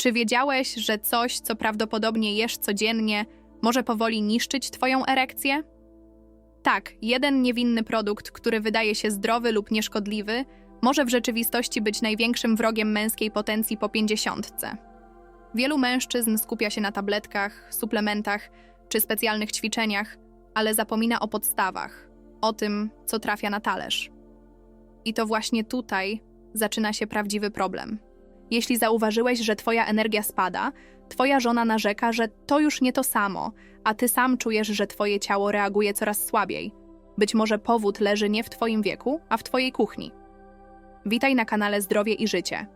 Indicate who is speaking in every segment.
Speaker 1: Czy wiedziałeś, że coś, co prawdopodobnie jesz codziennie, może powoli niszczyć Twoją erekcję? Tak, jeden niewinny produkt, który wydaje się zdrowy lub nieszkodliwy, może w rzeczywistości być największym wrogiem męskiej potencji po pięćdziesiątce. Wielu mężczyzn skupia się na tabletkach, suplementach czy specjalnych ćwiczeniach, ale zapomina o podstawach, o tym, co trafia na talerz. I to właśnie tutaj zaczyna się prawdziwy problem. Jeśli zauważyłeś, że twoja energia spada, twoja żona narzeka, że to już nie to samo, a ty sam czujesz, że twoje ciało reaguje coraz słabiej. Być może powód leży nie w twoim wieku, a w twojej kuchni. Witaj na kanale Zdrowie i Życie.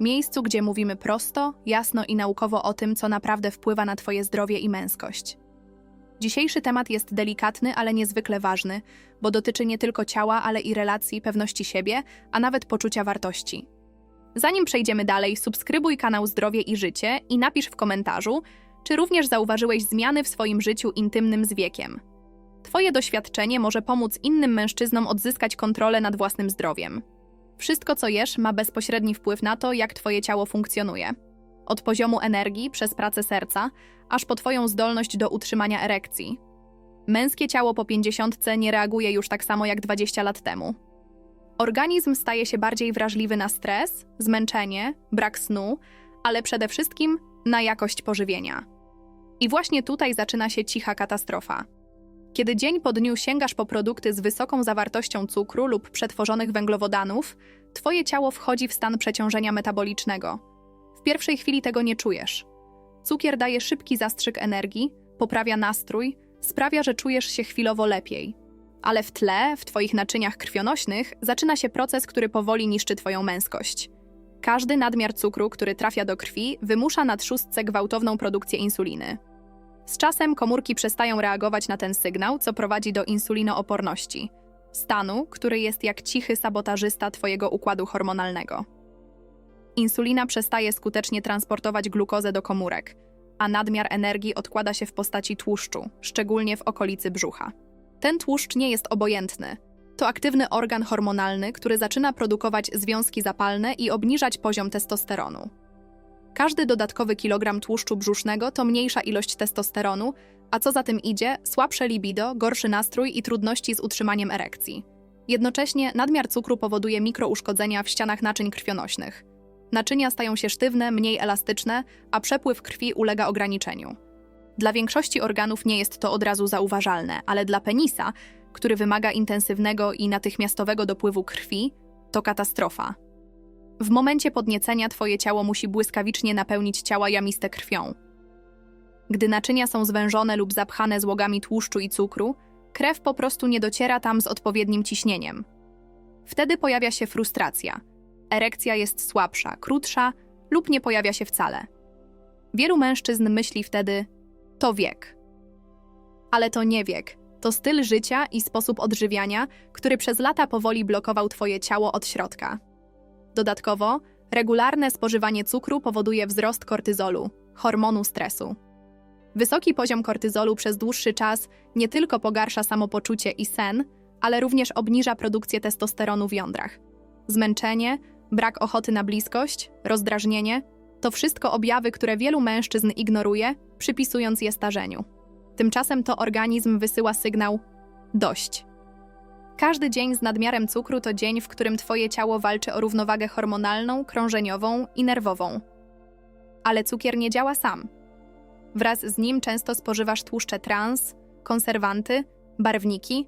Speaker 1: Miejscu, gdzie mówimy prosto, jasno i naukowo o tym, co naprawdę wpływa na twoje zdrowie i męskość. Dzisiejszy temat jest delikatny, ale niezwykle ważny, bo dotyczy nie tylko ciała, ale i relacji, pewności siebie, a nawet poczucia wartości. Zanim przejdziemy dalej, subskrybuj kanał Zdrowie i Życie i napisz w komentarzu, czy również zauważyłeś zmiany w swoim życiu intymnym z wiekiem. Twoje doświadczenie może pomóc innym mężczyznom odzyskać kontrolę nad własnym zdrowiem. Wszystko, co jesz, ma bezpośredni wpływ na to, jak Twoje ciało funkcjonuje. Od poziomu energii przez pracę serca, aż po Twoją zdolność do utrzymania erekcji. Męskie ciało po 50 nie reaguje już tak samo jak 20 lat temu. Organizm staje się bardziej wrażliwy na stres, zmęczenie, brak snu, ale przede wszystkim na jakość pożywienia. I właśnie tutaj zaczyna się cicha katastrofa. Kiedy dzień po dniu sięgasz po produkty z wysoką zawartością cukru lub przetworzonych węglowodanów, twoje ciało wchodzi w stan przeciążenia metabolicznego. W pierwszej chwili tego nie czujesz. Cukier daje szybki zastrzyk energii, poprawia nastrój, sprawia, że czujesz się chwilowo lepiej. Ale w tle, w twoich naczyniach krwionośnych, zaczyna się proces, który powoli niszczy twoją męskość. Każdy nadmiar cukru, który trafia do krwi, wymusza na trzustce gwałtowną produkcję insuliny. Z czasem komórki przestają reagować na ten sygnał, co prowadzi do insulinooporności stanu, który jest jak cichy sabotażysta Twojego układu hormonalnego. Insulina przestaje skutecznie transportować glukozę do komórek, a nadmiar energii odkłada się w postaci tłuszczu, szczególnie w okolicy brzucha. Ten tłuszcz nie jest obojętny. To aktywny organ hormonalny, który zaczyna produkować związki zapalne i obniżać poziom testosteronu. Każdy dodatkowy kilogram tłuszczu brzusznego to mniejsza ilość testosteronu, a co za tym idzie, słabsze libido, gorszy nastrój i trudności z utrzymaniem erekcji. Jednocześnie nadmiar cukru powoduje mikrouszkodzenia w ścianach naczyń krwionośnych. Naczynia stają się sztywne, mniej elastyczne, a przepływ krwi ulega ograniczeniu. Dla większości organów nie jest to od razu zauważalne, ale dla penisa, który wymaga intensywnego i natychmiastowego dopływu krwi, to katastrofa. W momencie podniecenia twoje ciało musi błyskawicznie napełnić ciała jamiste krwią. Gdy naczynia są zwężone lub zapchane złogami tłuszczu i cukru, krew po prostu nie dociera tam z odpowiednim ciśnieniem. Wtedy pojawia się frustracja. Erekcja jest słabsza, krótsza lub nie pojawia się wcale. Wielu mężczyzn myśli wtedy: to wiek. Ale to nie wiek. To styl życia i sposób odżywiania, który przez lata powoli blokował Twoje ciało od środka. Dodatkowo, regularne spożywanie cukru powoduje wzrost kortyzolu, hormonu stresu. Wysoki poziom kortyzolu przez dłuższy czas nie tylko pogarsza samopoczucie i sen, ale również obniża produkcję testosteronu w jądrach. Zmęczenie, brak ochoty na bliskość, rozdrażnienie to wszystko objawy, które wielu mężczyzn ignoruje, przypisując je starzeniu. Tymczasem to organizm wysyła sygnał dość. Każdy dzień z nadmiarem cukru to dzień, w którym Twoje ciało walczy o równowagę hormonalną, krążeniową i nerwową. Ale cukier nie działa sam. Wraz z nim często spożywasz tłuszcze trans, konserwanty, barwniki,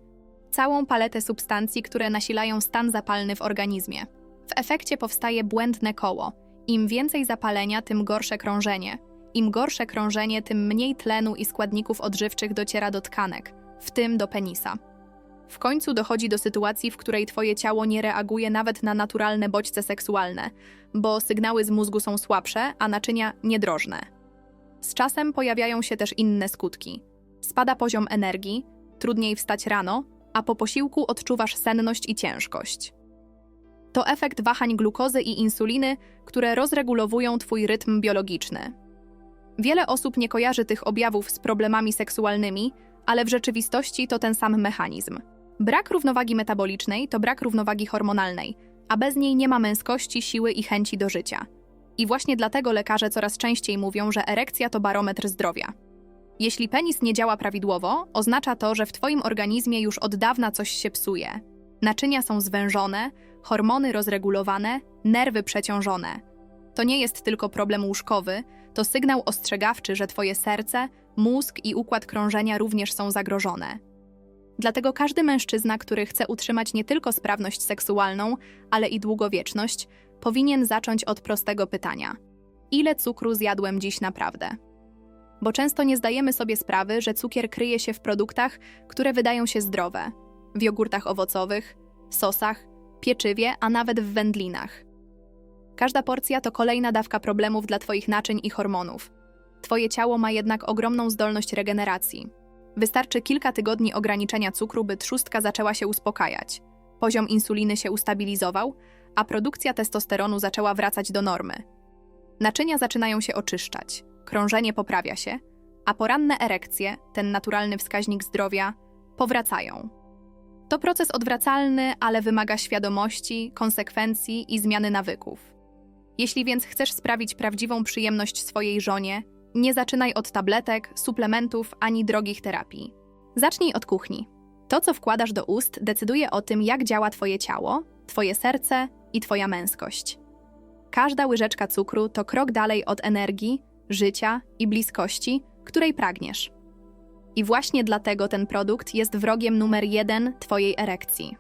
Speaker 1: całą paletę substancji, które nasilają stan zapalny w organizmie. W efekcie powstaje błędne koło. Im więcej zapalenia, tym gorsze krążenie. Im gorsze krążenie, tym mniej tlenu i składników odżywczych dociera do tkanek, w tym do penisa. W końcu dochodzi do sytuacji, w której twoje ciało nie reaguje nawet na naturalne bodźce seksualne, bo sygnały z mózgu są słabsze, a naczynia niedrożne. Z czasem pojawiają się też inne skutki. Spada poziom energii, trudniej wstać rano, a po posiłku odczuwasz senność i ciężkość. To efekt wahań glukozy i insuliny, które rozregulowują twój rytm biologiczny. Wiele osób nie kojarzy tych objawów z problemami seksualnymi, ale w rzeczywistości to ten sam mechanizm. Brak równowagi metabolicznej to brak równowagi hormonalnej, a bez niej nie ma męskości, siły i chęci do życia. I właśnie dlatego lekarze coraz częściej mówią, że erekcja to barometr zdrowia. Jeśli penis nie działa prawidłowo, oznacza to, że w Twoim organizmie już od dawna coś się psuje. Naczynia są zwężone, hormony rozregulowane, nerwy przeciążone. To nie jest tylko problem łóżkowy, to sygnał ostrzegawczy, że Twoje serce, mózg i układ krążenia również są zagrożone. Dlatego każdy mężczyzna, który chce utrzymać nie tylko sprawność seksualną, ale i długowieczność, powinien zacząć od prostego pytania: ile cukru zjadłem dziś naprawdę? Bo często nie zdajemy sobie sprawy, że cukier kryje się w produktach, które wydają się zdrowe w jogurtach owocowych, sosach, pieczywie, a nawet w wędlinach. Każda porcja to kolejna dawka problemów dla Twoich naczyń i hormonów. Twoje ciało ma jednak ogromną zdolność regeneracji. Wystarczy kilka tygodni ograniczenia cukru, by trzustka zaczęła się uspokajać, poziom insuliny się ustabilizował, a produkcja testosteronu zaczęła wracać do normy. Naczynia zaczynają się oczyszczać, krążenie poprawia się, a poranne erekcje, ten naturalny wskaźnik zdrowia, powracają. To proces odwracalny, ale wymaga świadomości, konsekwencji i zmiany nawyków. Jeśli więc chcesz sprawić prawdziwą przyjemność swojej żonie, nie zaczynaj od tabletek, suplementów ani drogich terapii. Zacznij od kuchni. To, co wkładasz do ust, decyduje o tym, jak działa Twoje ciało, Twoje serce i Twoja męskość. Każda łyżeczka cukru to krok dalej od energii, życia i bliskości, której pragniesz. I właśnie dlatego ten produkt jest wrogiem numer jeden Twojej erekcji.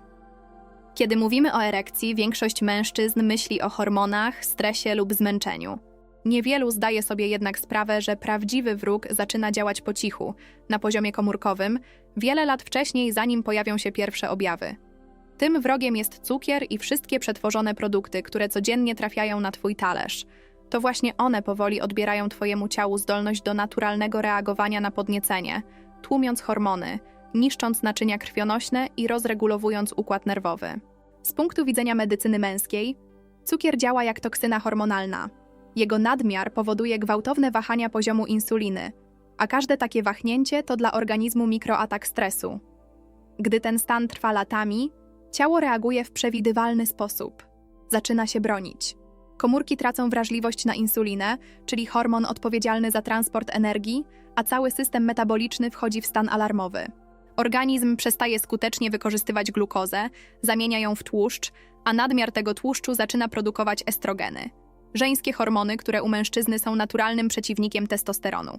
Speaker 1: Kiedy mówimy o erekcji, większość mężczyzn myśli o hormonach, stresie lub zmęczeniu. Niewielu zdaje sobie jednak sprawę, że prawdziwy wróg zaczyna działać po cichu, na poziomie komórkowym, wiele lat wcześniej, zanim pojawią się pierwsze objawy. Tym wrogiem jest cukier i wszystkie przetworzone produkty, które codziennie trafiają na Twój talerz. To właśnie one powoli odbierają Twojemu ciału zdolność do naturalnego reagowania na podniecenie, tłumiąc hormony, niszcząc naczynia krwionośne i rozregulowując układ nerwowy. Z punktu widzenia medycyny męskiej, cukier działa jak toksyna hormonalna. Jego nadmiar powoduje gwałtowne wahania poziomu insuliny, a każde takie wahnięcie to dla organizmu mikroatak stresu. Gdy ten stan trwa latami, ciało reaguje w przewidywalny sposób. Zaczyna się bronić. Komórki tracą wrażliwość na insulinę, czyli hormon odpowiedzialny za transport energii, a cały system metaboliczny wchodzi w stan alarmowy. Organizm przestaje skutecznie wykorzystywać glukozę, zamienia ją w tłuszcz, a nadmiar tego tłuszczu zaczyna produkować estrogeny żeńskie hormony, które u mężczyzny są naturalnym przeciwnikiem testosteronu.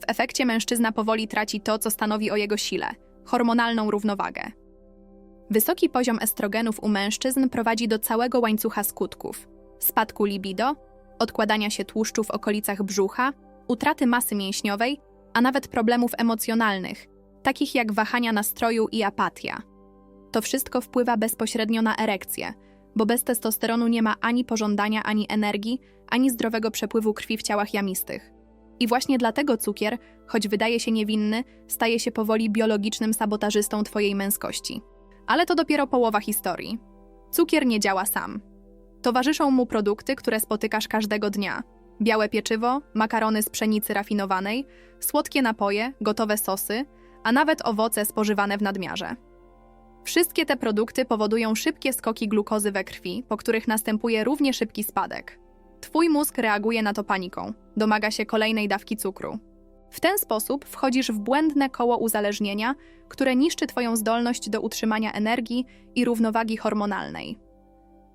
Speaker 1: W efekcie mężczyzna powoli traci to, co stanowi o jego sile hormonalną równowagę. Wysoki poziom estrogenów u mężczyzn prowadzi do całego łańcucha skutków spadku libido, odkładania się tłuszczu w okolicach brzucha, utraty masy mięśniowej, a nawet problemów emocjonalnych, takich jak wahania nastroju i apatia. To wszystko wpływa bezpośrednio na erekcję, bo bez testosteronu nie ma ani pożądania, ani energii, ani zdrowego przepływu krwi w ciałach jamistych. I właśnie dlatego cukier, choć wydaje się niewinny, staje się powoli biologicznym sabotażystą twojej męskości. Ale to dopiero połowa historii. Cukier nie działa sam. Towarzyszą mu produkty, które spotykasz każdego dnia. Białe pieczywo, makarony z pszenicy rafinowanej, słodkie napoje, gotowe sosy, a nawet owoce spożywane w nadmiarze. Wszystkie te produkty powodują szybkie skoki glukozy we krwi, po których następuje równie szybki spadek. Twój mózg reaguje na to paniką, domaga się kolejnej dawki cukru. W ten sposób wchodzisz w błędne koło uzależnienia, które niszczy Twoją zdolność do utrzymania energii i równowagi hormonalnej.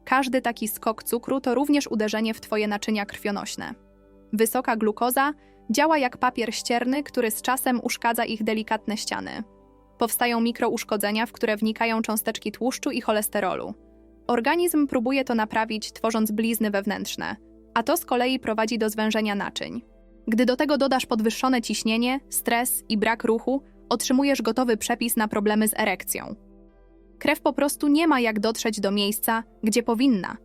Speaker 1: Każdy taki skok cukru to również uderzenie w Twoje naczynia krwionośne. Wysoka glukoza działa jak papier ścierny, który z czasem uszkadza ich delikatne ściany. Powstają mikrouszkodzenia, w które wnikają cząsteczki tłuszczu i cholesterolu. Organizm próbuje to naprawić, tworząc blizny wewnętrzne, a to z kolei prowadzi do zwężenia naczyń. Gdy do tego dodasz podwyższone ciśnienie, stres i brak ruchu, otrzymujesz gotowy przepis na problemy z erekcją. Krew po prostu nie ma jak dotrzeć do miejsca, gdzie powinna.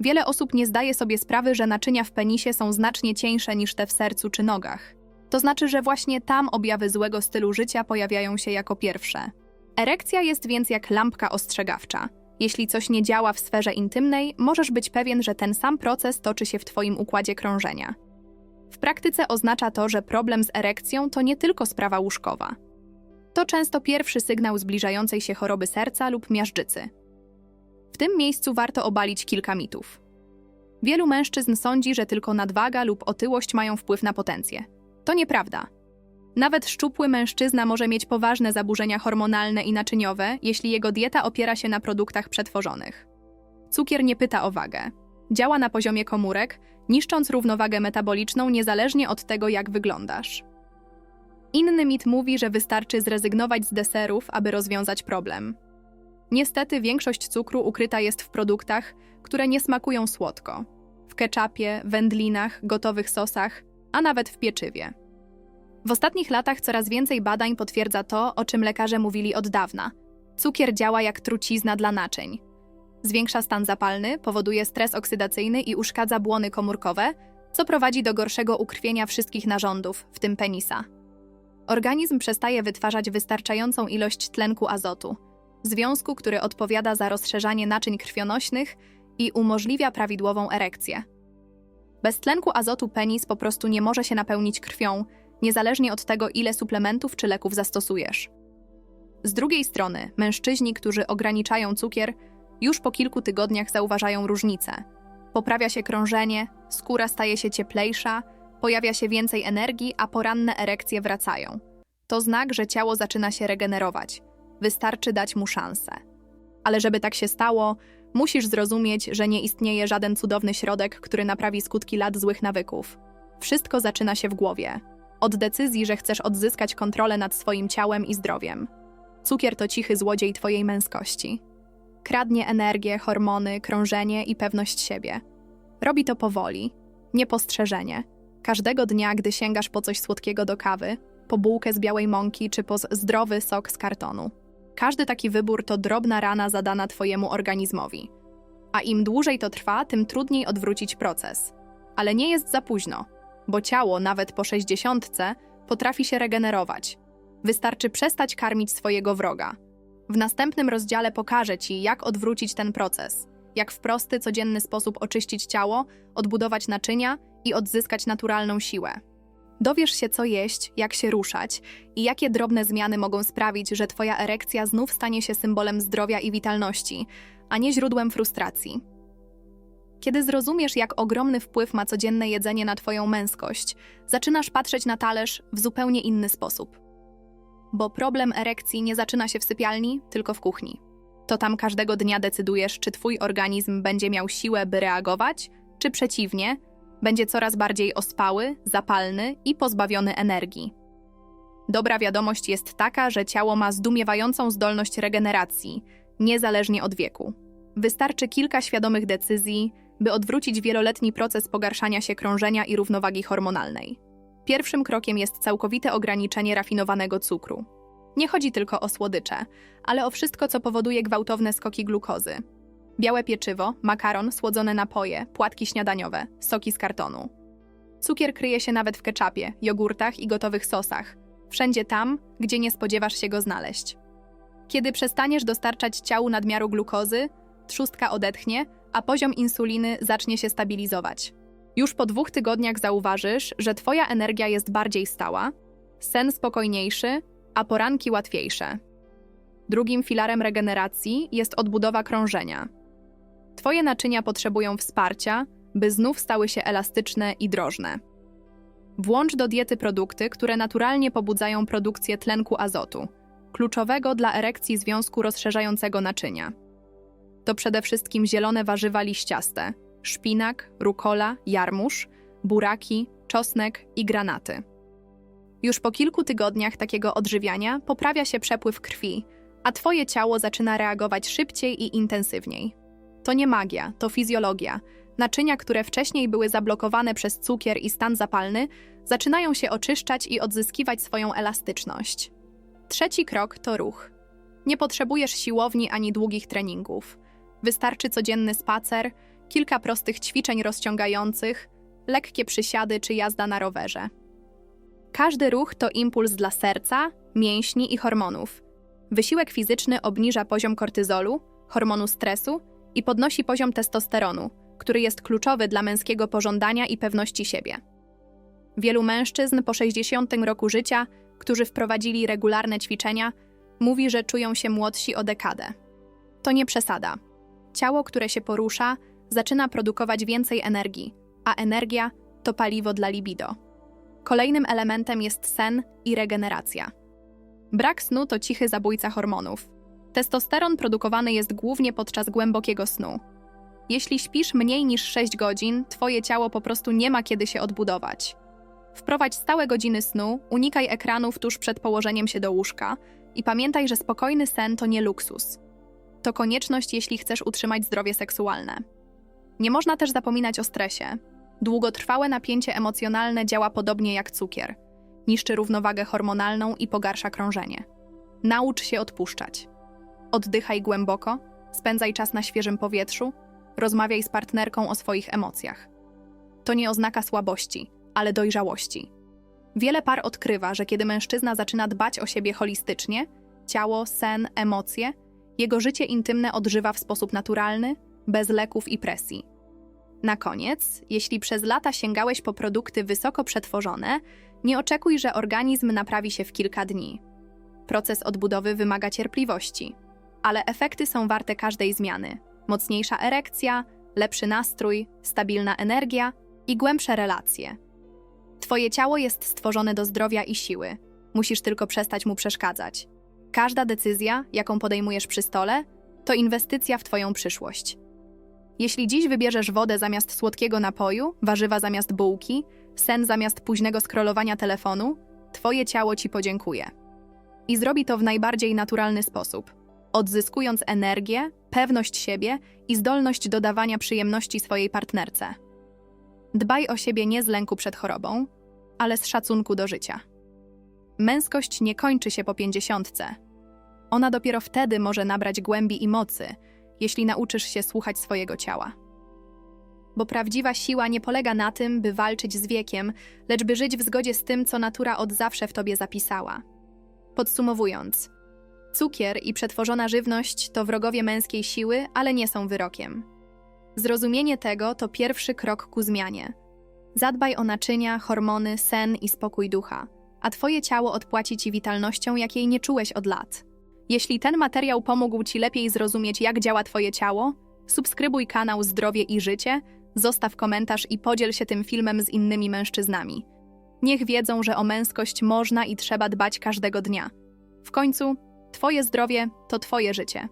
Speaker 1: Wiele osób nie zdaje sobie sprawy, że naczynia w penisie są znacznie cieńsze niż te w sercu czy nogach. To znaczy, że właśnie tam objawy złego stylu życia pojawiają się jako pierwsze. Erekcja jest więc jak lampka ostrzegawcza. Jeśli coś nie działa w sferze intymnej, możesz być pewien, że ten sam proces toczy się w Twoim układzie krążenia. W praktyce oznacza to, że problem z erekcją to nie tylko sprawa łóżkowa. To często pierwszy sygnał zbliżającej się choroby serca lub miażdżycy. W tym miejscu warto obalić kilka mitów. Wielu mężczyzn sądzi, że tylko nadwaga lub otyłość mają wpływ na potencję. To nieprawda. Nawet szczupły mężczyzna może mieć poważne zaburzenia hormonalne i naczyniowe, jeśli jego dieta opiera się na produktach przetworzonych. Cukier nie pyta o wagę. Działa na poziomie komórek, niszcząc równowagę metaboliczną niezależnie od tego, jak wyglądasz. Inny mit mówi, że wystarczy zrezygnować z deserów, aby rozwiązać problem. Niestety większość cukru ukryta jest w produktach, które nie smakują słodko. W ketchupie, wędlinach, gotowych sosach, a nawet w pieczywie. W ostatnich latach coraz więcej badań potwierdza to, o czym lekarze mówili od dawna. Cukier działa jak trucizna dla naczyń. Zwiększa stan zapalny, powoduje stres oksydacyjny i uszkadza błony komórkowe, co prowadzi do gorszego ukrwienia wszystkich narządów, w tym penisa. Organizm przestaje wytwarzać wystarczającą ilość tlenku azotu, związku, który odpowiada za rozszerzanie naczyń krwionośnych i umożliwia prawidłową erekcję. Bez tlenku azotu penis po prostu nie może się napełnić krwią, niezależnie od tego, ile suplementów czy leków zastosujesz. Z drugiej strony, mężczyźni, którzy ograniczają cukier, już po kilku tygodniach zauważają różnicę. Poprawia się krążenie, skóra staje się cieplejsza, pojawia się więcej energii, a poranne erekcje wracają. To znak, że ciało zaczyna się regenerować. Wystarczy dać mu szansę. Ale żeby tak się stało, musisz zrozumieć, że nie istnieje żaden cudowny środek, który naprawi skutki lat złych nawyków. Wszystko zaczyna się w głowie. Od decyzji, że chcesz odzyskać kontrolę nad swoim ciałem i zdrowiem. Cukier to cichy złodziej twojej męskości. Kradnie energię, hormony, krążenie i pewność siebie. Robi to powoli, niepostrzeżenie. Każdego dnia, gdy sięgasz po coś słodkiego do kawy, po bułkę z białej mąki czy po zdrowy sok z kartonu. Każdy taki wybór to drobna rana zadana Twojemu organizmowi. A im dłużej to trwa, tym trudniej odwrócić proces. Ale nie jest za późno, bo ciało, nawet po sześćdziesiątce, potrafi się regenerować. Wystarczy przestać karmić swojego wroga. W następnym rozdziale pokażę Ci, jak odwrócić ten proces, jak w prosty, codzienny sposób oczyścić ciało, odbudować naczynia i odzyskać naturalną siłę. Dowiesz się, co jeść, jak się ruszać i jakie drobne zmiany mogą sprawić, że Twoja erekcja znów stanie się symbolem zdrowia i witalności, a nie źródłem frustracji. Kiedy zrozumiesz, jak ogromny wpływ ma codzienne jedzenie na Twoją męskość, zaczynasz patrzeć na talerz w zupełnie inny sposób. Bo problem erekcji nie zaczyna się w sypialni, tylko w kuchni. To tam każdego dnia decydujesz, czy Twój organizm będzie miał siłę, by reagować, czy przeciwnie, będzie coraz bardziej ospały, zapalny i pozbawiony energii. Dobra wiadomość jest taka, że ciało ma zdumiewającą zdolność regeneracji, niezależnie od wieku. Wystarczy kilka świadomych decyzji, by odwrócić wieloletni proces pogarszania się krążenia i równowagi hormonalnej. Pierwszym krokiem jest całkowite ograniczenie rafinowanego cukru. Nie chodzi tylko o słodycze, ale o wszystko, co powoduje gwałtowne skoki glukozy. Białe pieczywo, makaron, słodzone napoje, płatki śniadaniowe, soki z kartonu. Cukier kryje się nawet w ketchupie, jogurtach i gotowych sosach. Wszędzie tam, gdzie nie spodziewasz się go znaleźć. Kiedy przestaniesz dostarczać ciału nadmiaru glukozy, trzustka odetchnie, a poziom insuliny zacznie się stabilizować. Już po dwóch tygodniach zauważysz, że Twoja energia jest bardziej stała, sen spokojniejszy, a poranki łatwiejsze. Drugim filarem regeneracji jest odbudowa krążenia. Twoje naczynia potrzebują wsparcia, by znów stały się elastyczne i drożne. Włącz do diety produkty, które naturalnie pobudzają produkcję tlenku azotu, kluczowego dla erekcji związku rozszerzającego naczynia. To przede wszystkim zielone warzywa liściaste, szpinak, rukola, jarmuż, buraki, czosnek i granaty. Już po kilku tygodniach takiego odżywiania poprawia się przepływ krwi, a twoje ciało zaczyna reagować szybciej i intensywniej. To nie magia, to fizjologia. Naczynia, które wcześniej były zablokowane przez cukier i stan zapalny, zaczynają się oczyszczać i odzyskiwać swoją elastyczność. Trzeci krok to ruch. Nie potrzebujesz siłowni ani długich treningów. Wystarczy codzienny spacer, kilka prostych ćwiczeń rozciągających, lekkie przysiady czy jazda na rowerze. Każdy ruch to impuls dla serca, mięśni i hormonów. Wysiłek fizyczny obniża poziom kortyzolu, hormonu stresu i podnosi poziom testosteronu, który jest kluczowy dla męskiego pożądania i pewności siebie. Wielu mężczyzn po 60 roku życia, którzy wprowadzili regularne ćwiczenia, mówi, że czują się młodsi o dekadę. To nie przesada. Ciało, które się porusza, zaczyna produkować więcej energii, a energia to paliwo dla libido. Kolejnym elementem jest sen i regeneracja. Brak snu to cichy zabójca hormonów. Testosteron produkowany jest głównie podczas głębokiego snu. Jeśli śpisz mniej niż 6 godzin, twoje ciało po prostu nie ma kiedy się odbudować. Wprowadź stałe godziny snu, unikaj ekranów tuż przed położeniem się do łóżka i pamiętaj, że spokojny sen to nie luksus. To konieczność, jeśli chcesz utrzymać zdrowie seksualne. Nie można też zapominać o stresie. Długotrwałe napięcie emocjonalne działa podobnie jak cukier. Niszczy równowagę hormonalną i pogarsza krążenie. Naucz się odpuszczać. Oddychaj głęboko, spędzaj czas na świeżym powietrzu, rozmawiaj z partnerką o swoich emocjach. To nie oznaka słabości, ale dojrzałości. Wiele par odkrywa, że kiedy mężczyzna zaczyna dbać o siebie holistycznie ciało, sen, emocje jego życie intymne odżywa w sposób naturalny, bez leków i presji. Na koniec, jeśli przez lata sięgałeś po produkty wysoko przetworzone, nie oczekuj, że organizm naprawi się w kilka dni. Proces odbudowy wymaga cierpliwości, ale efekty są warte każdej zmiany. Mocniejsza erekcja, lepszy nastrój, stabilna energia i głębsze relacje. Twoje ciało jest stworzone do zdrowia i siły. Musisz tylko przestać mu przeszkadzać. Każda decyzja, jaką podejmujesz przy stole, to inwestycja w Twoją przyszłość. Jeśli dziś wybierzesz wodę zamiast słodkiego napoju, warzywa zamiast bułki, sen zamiast późnego scrollowania telefonu, Twoje ciało Ci podziękuje. I zrobi to w najbardziej naturalny sposób, odzyskując energię, pewność siebie i zdolność do dawania przyjemności swojej partnerce. Dbaj o siebie nie z lęku przed chorobą, ale z szacunku do życia. Męskość nie kończy się po pięćdziesiątce. Ona dopiero wtedy może nabrać głębi i mocy, jeśli nauczysz się słuchać swojego ciała. Bo prawdziwa siła nie polega na tym, by walczyć z wiekiem, lecz by żyć w zgodzie z tym, co natura od zawsze w tobie zapisała. Podsumowując, cukier i przetworzona żywność to wrogowie męskiej siły, ale nie są wyrokiem. Zrozumienie tego to pierwszy krok ku zmianie. Zadbaj o naczynia, hormony, sen i spokój ducha, a twoje ciało odpłaci ci witalnością, jakiej nie czułeś od lat. Jeśli ten materiał pomógł Ci lepiej zrozumieć, jak działa Twoje ciało, subskrybuj kanał Zdrowie i Życie, zostaw komentarz i podziel się tym filmem z innymi mężczyznami. Niech wiedzą, że o męskość można i trzeba dbać każdego dnia. W końcu, Twoje zdrowie to Twoje życie.